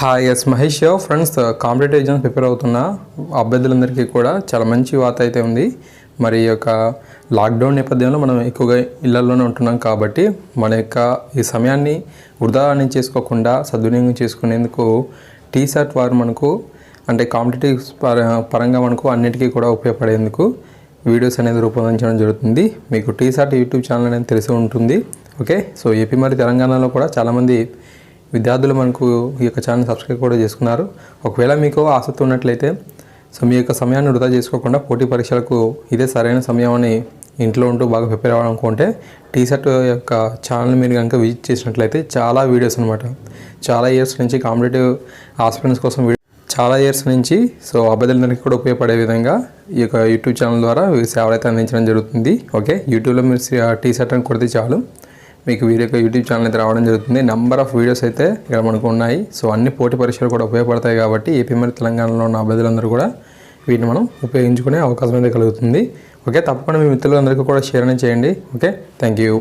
Hi S Mahesh friends competitive exams prepare అవుతున్న. అభ్యర్థులందరికీ కూడా చాలా మంచి వార్త అయితే ఉంది. మరి యొక్క లాక్డౌన్ నేపథ్యంలో మనం ఎక్కువగా ఇళ్ళలోనే ఉంటున్నాం కాబట్టి మన యొక్క ఈ సమయాన్ని వృధా అని చేసుకోకుండా సద్వినియోగం చేసుకునేందుకు టీసాట్ వారు మనకు అంటే కాంపిటేటివ్ పరంగా మనకు అన్నిటికీ కూడా ఉపయోగపడేందుకు వీడియోస్ అనేది రూపొందించడం జరుగుతుంది. మీకు టీసాట్ యూట్యూబ్ ఛానల్ అనేది తెలిసి ఉంటుంది. ఓకే సో ఏపీ మరి తెలంగాణలో కూడా చాలామంది విద్యార్థులు మనకు ఈ యొక్క ఛానల్ సబ్స్క్రైబ్ కూడా చేసుకున్నారు. ఒకవేళ మీకు ఆసక్తి ఉన్నట్లయితే సో మీ యొక్క సమయాన్ని వృధా చేసుకోకుండా పోటీ పరీక్షలకు ఇదే సరైన సమయం అని ఇంట్లో ఉంటూ బాగా ప్రిపేర్ అవ్వాలనుకుంటే టీషర్ట్ యొక్క ఛానల్ మీరు కనుక విజిట్ చేసినట్లయితే చాలా వీడియోస్ అనమాట చాలా ఇయర్స్ నుంచి కాంపిటేటివ్ ఆస్పిరెంట్స్ కోసం చాలా ఇయర్స్ నుంచి సో అభ్యర్థులందరికీ కూడా ఉపయోగపడే విధంగా ఈ యొక్క యూట్యూబ్ ఛానల్ ద్వారా సేవలు అయితే అందించడం జరుగుతుంది ఓకే? యూట్యూబ్లో మీరు టీ షర్ట్ అని కొడితే చాలు. మీకు వీడియో యూట్యూబ్ ఛానల్ అయితే రావడం జరుగుతుంది. నెంబర్ ఆఫ్ వీడియోస్ అయితే ఇక్కడ మనకు ఉన్నాయి. సో అన్ని పోటీ పరీక్షలు కూడా ఉపయోగపడతాయి కాబట్టి ఏపీ మరియు తెలంగాణలో ఉన్న అభ్యర్థులందరూ కూడా వీటిని మనం ఉపయోగించుకునే అవకాశం అయితే కలుగుతుంది. ఓకే తప్పకుండా మీ మిత్రులందరికీ కూడా షేర్ అనేది చేయండి. Okay thank you